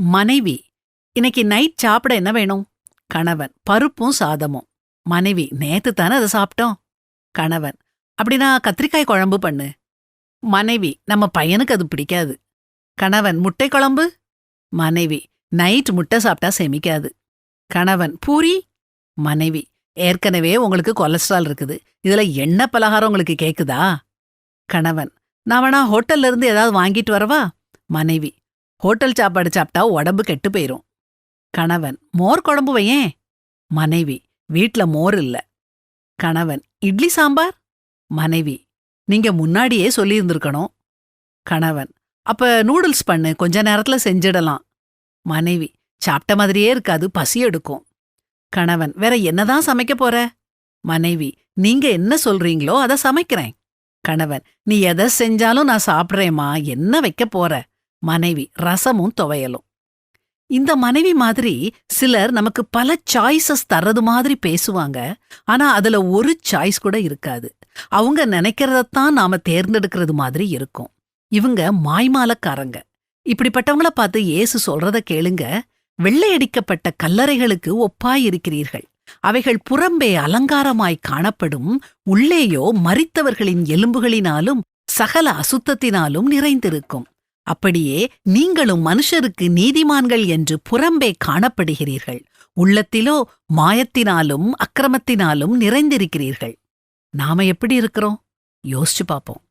மனைவி. இன்னைக்கு நைட் சாப்பிட என்ன வேணும்? கணவன். பருப்பும் சாதமும். மனைவி நேத்து தானே அதை சாப்பிட்டோம். கணவன். அப்படின்னா கத்திரிக்காய் குழம்பு பண்ணு. மனைவி நம்ம பையனுக்கு அது பிடிக்காது. கணவன் முட்டை குழம்பு? மனைவி நைட் முட்டை சாப்பிட்டா செமிக்காது. கணவன் பூரி? மனைவி ஏற்கனவே உங்களுக்கு கொலஸ்ட்ரால் இருக்குது. இதுல என்ன பலகாரம் உங்களுக்கு கேக்குதா? கணவன் நான் வேணா ஹோட்டல்ல இருந்து ஏதாவது வாங்கிட்டு வரவா? மனைவி ஹோட்டல் சாப்பாடு சாப்பிட்டா உடம்பு கெட்டு போயிரும். கணவன் மோர் குழம்பு வையேன். மனைவி வீட்ல மோர் இல்ல. கணவன் இட்லி சாம்பார்? மனைவி நீங்க முன்னாடியே சொல்லியிருந்திருக்கணும். கணவன் அப்ப நூடுல்ஸ் பண்ணு கொஞ்ச நேரத்துல செஞ்சிடலாம். மனைவி சாப்பிட்ட மாதிரியே இருக்காது பசி எடுக்கும். கணவன் வேற என்னதான் சமைக்க போற? மனைவி நீங்க என்ன சொல்றீங்களோ அத சமைக்கிறேன். கணவன் நீ எதை செஞ்சாலும் நான் சாப்பிட்றேம்மா என்ன வைக்க போற? மனைவி ரசமும் துவையலும். இந்த மனைவி மாதிரி சிலர் நமக்கு பல சாய்ஸஸ் தர்றது மாதிரி பேசுவாங்க. ஆனா அதுல ஒரு சாய்ஸ் கூட இருக்காது. அவங்க நினைக்கிறதத்தான் நாம தேர்ந்தெடுக்கிறது மாதிரி இருக்கும். இவங்க மாய்மாலக்காரங்க. இப்படிப்பட்டவங்கள பார்த்து ஏசு சொல்றத கேளுங்க. வெள்ளையடிக்கப்பட்ட கல்லறைகளுக்கு ஒப்பாயிருக்கிறீர்கள். அவைகள் புறம்பே அலங்காரமாய் காணப்படும். உள்ளேயோ மறித்தவர்களின் எலும்புகளினாலும் சகல அசுத்தத்தினாலும் நிறைந்திருக்கும். அப்படியே நீங்களும் மனுஷருக்கு நீதிமான்கள் என்று புறம்பே காணப்படுகிறீர்கள். உள்ளத்திலோ மாயத்தினாலும் அக்கிரமத்தினாலும் நிறைந்திருக்கிறீர்கள். நாம எப்படி இருக்கிறோம்? யோசிச்சு பார்ப்போம்.